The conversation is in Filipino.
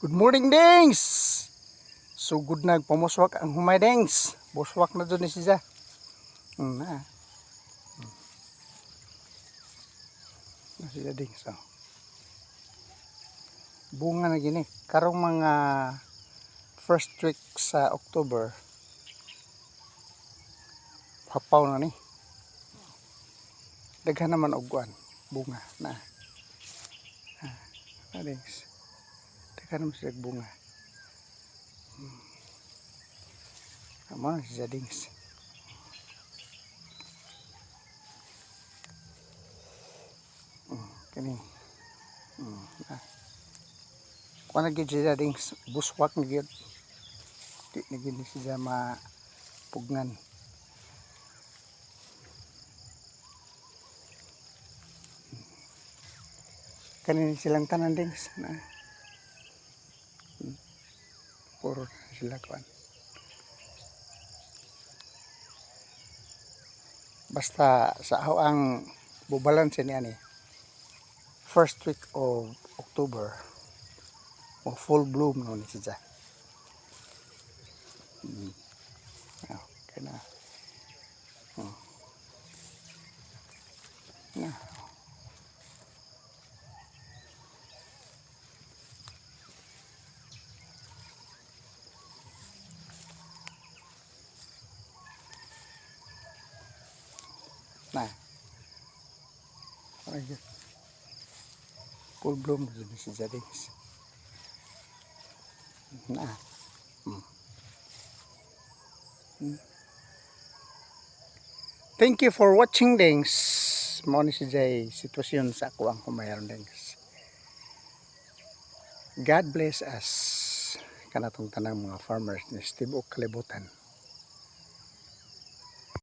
Good morning, Dings! So good na pamuswak ang humay, Dings. Buswak na doon ni siya. Hmm, na. Hmm. Na siya, Dings. Oh. Bunga na gini. Karong mga first week sa October, hapaw na ni. Daghan naman og bunga na. Ah, na, Dings. Daghan naman sila og bunga. Amo na siya dings. Mm, kani. Mm, ah. Kuha na gid siya dings. Buswak na gid. Di na gid ni siya mapugnan. Kanini silang tanan dings. Na. Na sila kuan. basta sa ako ang bubalansin niya ni first week of October o full bloom no ni siya hmm. Ah, okay na hmm. na na. Ay, full bloom na si Jadings na. Hmm. Thank you for watching Dings mo ni si Jay. Sitwasyon sa ako ang kumayaron Dings God bless us. Kanatong tanang mga farmers ni Steve O Kalibutan